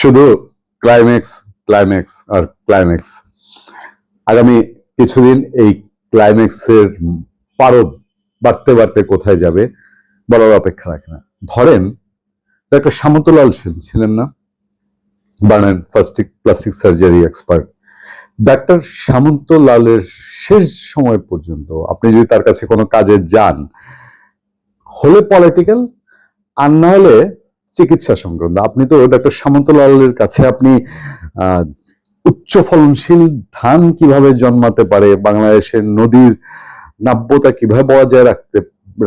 শুধু climax climax আর climax আগামী কিছুদিন এই ক্লাইম্যাক্সের পারদ বাড়তে বাড়তে কোথায় যাবে বলার অপেক্ষা রাখে না। ধরেন ডক্টর সামন্তলাল সেন ছিলেন না? বার্নান ফার্স্টিক প্লাস্টিক সার্জারি এক্সপার্ট ডাক্তার সামন্তলালের শেষ সময় পর্যন্ত আপনি যদি তার কাছে কোনো কাজে যান, হলে পলিটিক্যাল আর না হলে চিকিৎসা সংক্রান্ত। আপনি তো ডক্টর সামন্তলালের কাছে আপনি উচ্চ ফলনশীল ধান কীভাবে জন্মাতে পারে, বাংলাদেশের নদীর নাব্যতা কীভাবে বজায় রাখতে,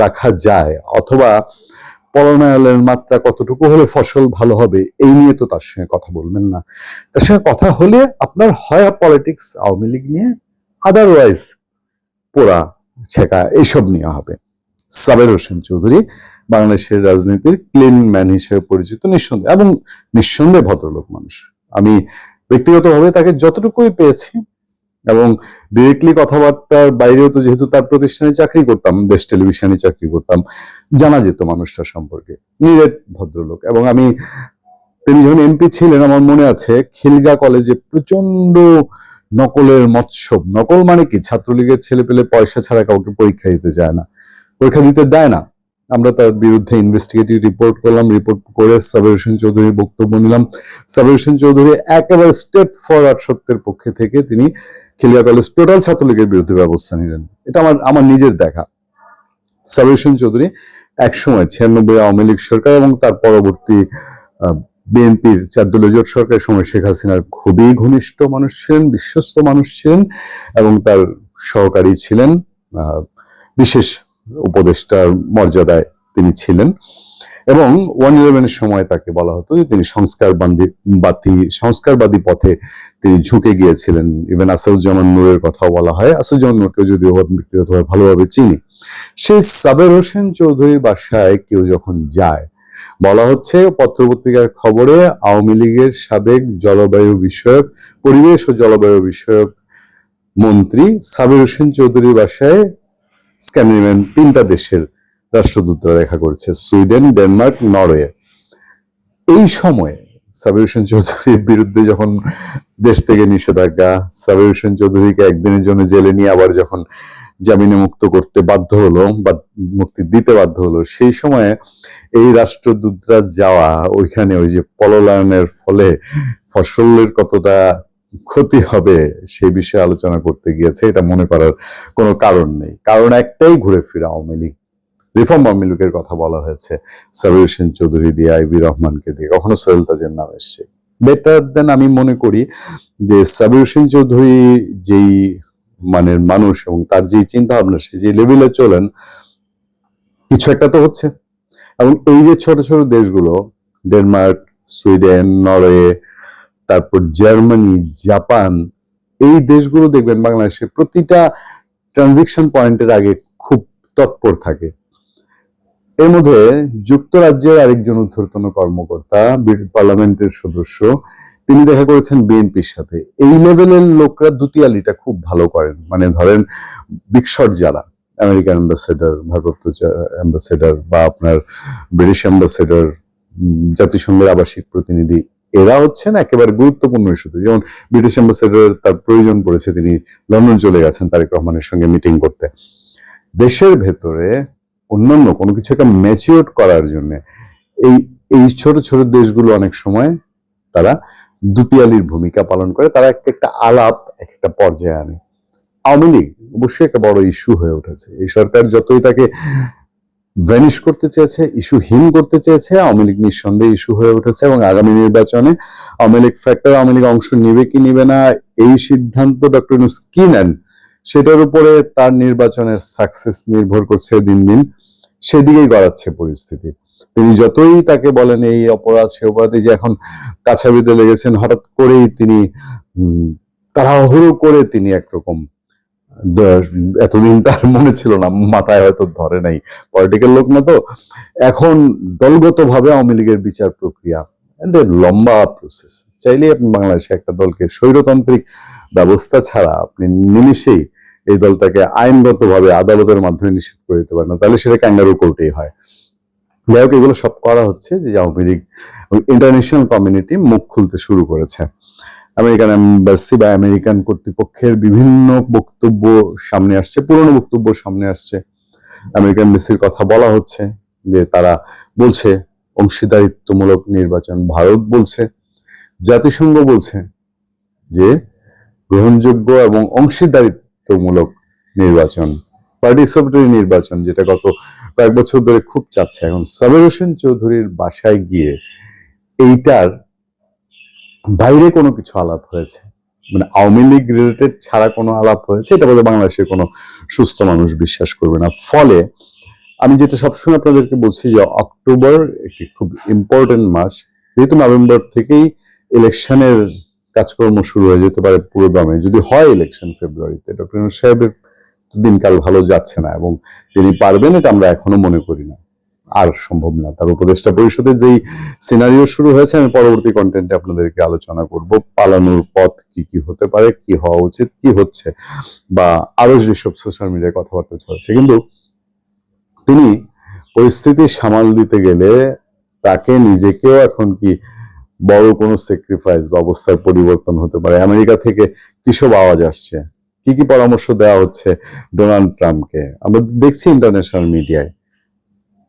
রাখা যায়, অথবা পলনায়নের মাত্রা কতটুকু হলে ফসল ভালো হবে, এই নিয়ে তো তার সঙ্গে কথা বলবেন না। তার সঙ্গে কথা হলে আপনার হয় পলিটিক্স আওয়ামী লীগ নিয়ে আদারওয়াইজ পোড়া ছেঁকা, এইসব নিয়ে হবে। সাবের হোসেন চৌধুরী বাংলাদেশের রাজনীতির ক্লিন ম্যান হিসেবে পরিচিত নিঃসন্দেহে এবং নিঃসন্দেহে ভদ্রলোক মানুষ। আমি ব্যক্তিগতভাবে তাকে যতটুকুই পেয়েছি এবং ডিরেক্টলি কথাবার্তার বাইরেও তো যেহেতু তার প্রতিষ্ঠানে চাকরি করতাম, দেশ টেলিভিশনে চাকরি করতাম, জানা যেত মানুষটার সম্পর্কে। নিরেট ভদ্রলোক এবং আমি, তিনি যখন এমপি ছিলেন, আমার মনে আছে খিলগা কলেজে প্রচণ্ড নকলের মৎসব নকল মানে কি? ছাত্রলীগের ছেলে পেলে পয়সা ছাড়া কাউকে পরীক্ষা দিতে যায় না। পরীক্ষা দিতে দেয় না। আমরা তার বিরুদ্ধে ইনভেস্টিগেটিভ রিপোর্ট করলাম রিপোর্ট করে সাবির হোসেন চৌধুরীর বক্তব্য নিলাম। সাবির হোসেন চৌধুরী একেবারে স্টেট ফরওয়ার্ড সত্যের পক্ষে থেকে তিনি খিলিয়া কলেজ টোটাল ছাত্রলীগের বিরুদ্ধে ব্যবস্থা নিলেন। এটা আমার আমার নিজের দেখা। সাবির হোসেন চৌধুরী একসময় ছিয়ানব্বই আওয়ামী লীগ সরকার এবং তার পরবর্তী বিএনপির চার দলীয় জোট সরকারের সময় শেখ হাসিনার খুবই ঘনিষ্ঠ মানুষ ছিলেন, বিশ্বস্ত মানুষ ছিলেন এবং তার সহকারী ছিলেন বিশেষ উপদেষ্টার মর্যাদায় তিনি ছিলেন এবং ওয়ান ইলেভেনের সময় তাকে বলা হতো যে তিনি সংস্কারবাদী বাতি সংস্কারবাদী পথে তিনি ঝুঁকে গিয়েছিলেন। ইভেন আসাদুজ্জামান নূরের কথাও বলা হয়। আসাদুজ্জামান নূরকে যদিও ব্যক্তিগতভাবে ভালোভাবে চিনি। সেই সাবের হোসেন চৌধুরীর বাসায় কেউ যখন যায়, বলা হচ্ছে পত্রপত্রিকার খবরে আওয়ামী লীগের সাবেক জলবায়ু বিষয়ক, পরিবেশ ও জলবায়ু বিষয়ক মন্ত্রী সাবির হোসেন চৌধুরীর বাসায় স্ক্যান্ডিনেভিয়ান তিনটা দেশের রাষ্ট্রদূতরা দেখা করেছে, সুইডেন, ডেনমার্ক, নরওয়ে। এই সময়ে সাবির হোসেন চৌধুরীর বিরুদ্ধে যখন দেশ থেকে নিষেধাজ্ঞা সাবির হোসেন চৌধুরীকে একদিনের জন্য জেলে নিয়ে আবার যখন জামিনে মুক্ত করতে বাধ্য হলো বা মুক্তি দিতে বাধ্য হলো, সেই সময়ে এই রাষ্ট্রদূতরা যাওয়া, ওইখানে ওই যে পললায়নের ফলে ফসলের কতটা ক্ষতি হবে সেই বিষয়ে আলোচনা করতে গিয়েছে, এটা মনে করার কোনো কারণ নেই। কারণ একটাই ঘুরে ফিরে আওয়ামী লীগ। রিফর্ম আওয়ামী লীগের কথা বলা হয়েছে সাবির হোসেন চৌধুরী দিয়ে আইবি রহমানকে দিয়ে, কখনো সোহেল তাজের নাম এসছে। বেটার দেন আমি মনে করি যে সাবির হোসেন চৌধুরী যেই মানের মানুষ এবং তার যেই চিন্তা ভাবনা সে যে লেভেলে চলেন, কিছু একটা তো হচ্ছে। এবং এই যে ছোট ছোট দেশগুলো ডেনমার্ক সুইডেন নরওয়ে তারপর জার্মানি, জাপান, এই দেশগুলো দেখবেন বাংলাদেশে প্রতিটা ট্রানজেকশন পয়েন্টের আগে খুব তৎপর থাকে। এর মধ্যে যুক্তরাজ্যের আরেকজন ঊর্ধ্বতন কর্মকর্তা পার্লামেন্টের সদস্য, তিনি দেখা করেছেন বিএনপির সাথে। এই লেভেলের লোকরা দুতিয়ালিটা খুব ভালো করেন। মানে ধরেন বিকশট যারা, আমেরিকান অ্যাম্বাসেডার ভারপ্রাপ্ত অ্যাম্বাসেডার বা আপনার ব্রিটিশ অ্যাম্বাসেডার জাতিসংঘের আবাসিক প্রতিনিধি এরা হচ্ছেন একেবারে গুরুত্বপূর্ণ ইস্যুতে যেমন ব্রিটিশ অ্যাম্বাসেডার তার প্রয়োজন পড়েছে, তিনি লন্ডন চলে গেছেন তারেক রহমানের সঙ্গে মিটিং করতে। দেশের ভেতরে অন্যান্য কোনো কিছু একটা ম্যাচিওর করার জন্য এই এই ছোট ছোট দেশগুলো অনেক সময় তারা দুতিয়ালির ভূমিকা পালন করে, তারা এক একটা আলাপ এক একটা পর্যায়ে আনে। আওয়ামী লীগ অবশ্যই একটা বড় ইস্যু হয়ে উঠেছে। এই সরকার যতই তাকে ভ্যানিশ করতে চেয়েছে ইস্যুহীন করতে চেয়েছে, আওয়ামী লীগ নিঃসন্দেহে ইস্যু হয়ে উঠেছে এবং আগামী নির্বাচনে আওয়ামী লীগ ফ্যাক্টর আওয়ামী লীগ অংশ নেবে কি নেবে না, এই সিদ্ধান্ত ডক্টর ইউনুস কি নেন, সেটার উপরে তার নির্বাচনের সাকসেস নির্ভর করছে দিন দিন, সেদিকেই গড়াচ্ছে পরিস্থিতি। তিনি যতই তাকে বলেন, এই অপরাধ, সে অপরাধে যে এখন কাছাবিদে লেগেছেন, হঠাৎ করেই তিনি তাড়াহুড়ো করে তিনি একরকম এতদিন তার মনে ছিল না, মাথায় হয়তো ধরে নাই। পলিটিক্যাল লোক না তো। এখন দলগতভাবে আওয়ামী লীগের বিচার প্রক্রিয়া লম্বা প্রসেস চাইলে আপনি বাংলাদেশে একটা দলকে স্বৈরতান্ত্রিক ব্যবস্থা ছাড়া আপনি নিমিশেই এই দলটাকে আইনগতভাবে আদালতের মাধ্যমে নিষেধ করে দিতে পারেন না। তাহলে সেটা ক্যাঙ্গারু কোর্টেই হয়। যাই হোক, এগুলো সব করা হচ্ছে যে আওয়ামী লীগ ইন্টারন্যাশনাল কমিউনিটি মুখ খুলতে শুরু করেছে। আমেরিকান এম্বাসি বা আমেরিকান কর্তৃপক্ষের বিভিন্ন বক্তব্য সামনে আসছে, পুরনো বক্তব্য সামনে আসছে। আমেরিকান এম্বাসির কথা বলা হচ্ছে যে তারা বলছে, অংশীদারিত্বমূলক নির্বাচন ভারত বলছে। জাতিসংঘ বলছে যে গ্রহণযোগ্য এবং অংশীদারিত্বমূলক নির্বাচন, পার্টিসিপেটরি নির্বাচন, যেটা গত কয়েক বছর ধরে খুব চাচ্ছে এখন সাবের হোসেন চৌধুরীর বাসায় গিয়ে এইটার বাইরে কোনো কিছু আলাপ হয়েছে? মানে আওয়ামী লীগ রিলেটেড ছাড়া কোনো আলাপ হয়েছে? এটা বলে বাংলাদেশের কোনো সুস্থ মানুষ বিশ্বাস করবে না। ফলে আমি যেটা সবসময় আপনাদেরকে বলছি যে অক্টোবর একটি খুব ইম্পর্টেন্ট মাস। যেহেতু নভেম্বর থেকেই ইলেকশনের কাজকর্ম শুরু হয়ে যেতে পারে পুরো দমে। যদি হয় ইলেকশন ফেব্রুয়ারিতে ডক্টর সাহেবের দিনকাল ভালো যাচ্ছে না এবং তিনি পারবেন এটা আমরা এখনও মনে করি না। আর সম্ভব না। তার উপদেষ্টা পরিষদে যেই সিনারিও শুরু হয়েছে, আমি পরবর্তী কন্টেন্টে আপনাদেরকে আলোচনা করব। পালানোর পথ কি কি হতে পারে, কি হওয়া উচিত, কি হচ্ছে? বা আরও যেসব সোশ্যাল মিডিয়ায় কথাবার্তা চলছে। কিন্তু তিনি পরিস্থিতি সামাল দিতে গেলে তাকে নিজেকেও এখন কি বড় কোনো স্যাক্রিফাইস বা অবস্থার পরিবর্তন হতে পারে? আমেরিকা থেকে কিসব আওয়াজ আসছে? কি কি পরামর্শ দেওয়া হচ্ছে ডোনাল্ড ট্রাম্পকে? আমরা দেখছি ইন্টারন্যাশনাল মিডিয়ায়